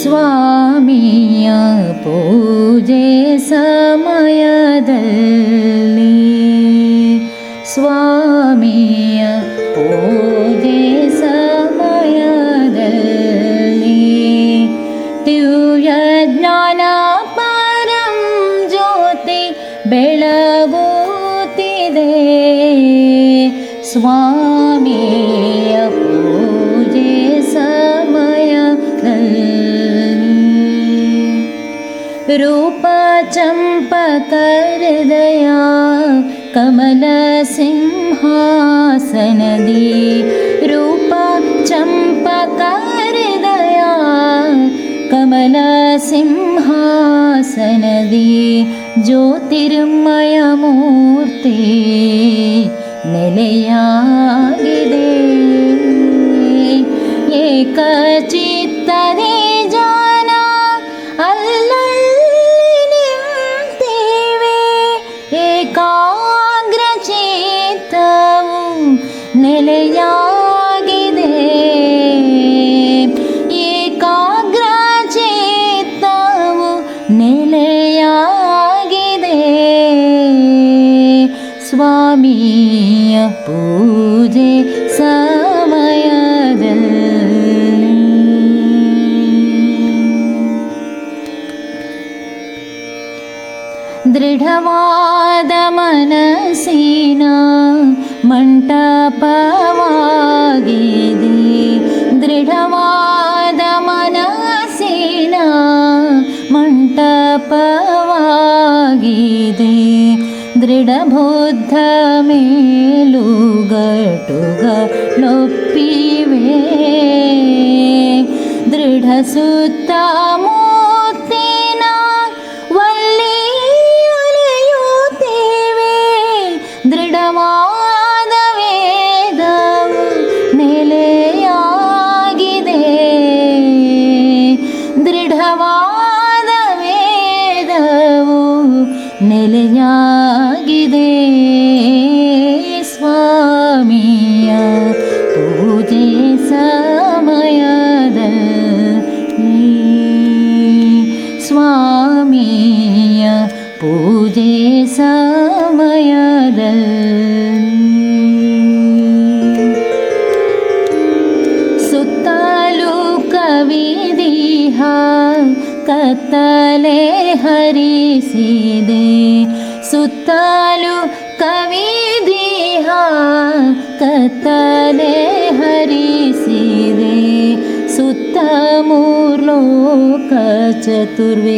ಸ್ವಾಮಿಯ ಪೂಜೆ ಸಮಯದಲ್ಲಿ ಸ್ವಾಮಿಯ ಪೂಜೆ ಸಮಯದಲ್ಲಿ ದಿವ್ಯ ಜ್ಞಾನ ಪರಂ ಜ್ಯೋತಿ ಬೆಳಗುತ್ತಿದೆ ಸ್ವಾಮಿಯ रूपचम्पकहृदया कमलसिंहासनदी रूपचम्पकहृदया कमलसिंहासनदी ज्योतिर्मयमूर्ति निलयागिदे एकचित्तदे ನೆಲೆಯಾಗಿದೆ ಏಕಾಗ್ರ ಚಿತ್ತವು ನೆಲೆಯಾಗಿದೆ ಸ್ವಾಮಿಯ ಪೂಜೆ दृढवादमनसि मण्टपवागि दृढवादमनसि मण्टपवागि दृढबुद्ध मे लु गुघनुपीवे ನೆಲೆಯಾಗಿದೆ ಸ್ವಾಮಿಯ ಪೂಜೆ ಸಮಯದಲ್ಲಿ ಸ್ವಾಮಿಯ ಪೂಜೆ ಸಮಯದಲ್ಲಿ ಕತ್ತಲೆ ಹರಿಸಿದೆ ಸುತ್ತಲೂ ಕವಿದೀಹ ಕತ್ತಲೆ ಹರಿಸಿದೆ ಸುತ್ತ ಮೂರ್ಲೋಕ ಚತುರ್ವೇದನಿಗೆ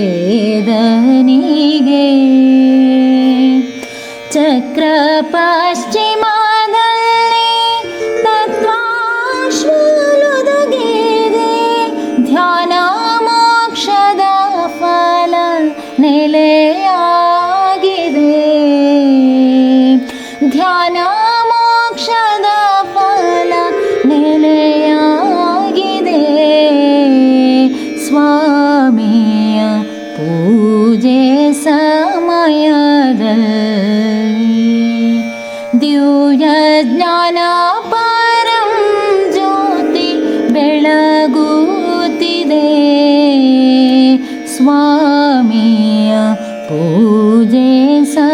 ಚಕ್ರ ನೆಲೆಯಾಗಿದೆ ಧ್ಯಾನ ಮೋಕ್ಷದ ಫಲ ನೆಲೆಯಾಗಿದೆ ಸ್ವಾಮಿಯ ಪೂಜೆ ಸಮಯದಲ್ಲಿ ದಿವ್ಯ ಜ್ಞಾನ पूजे स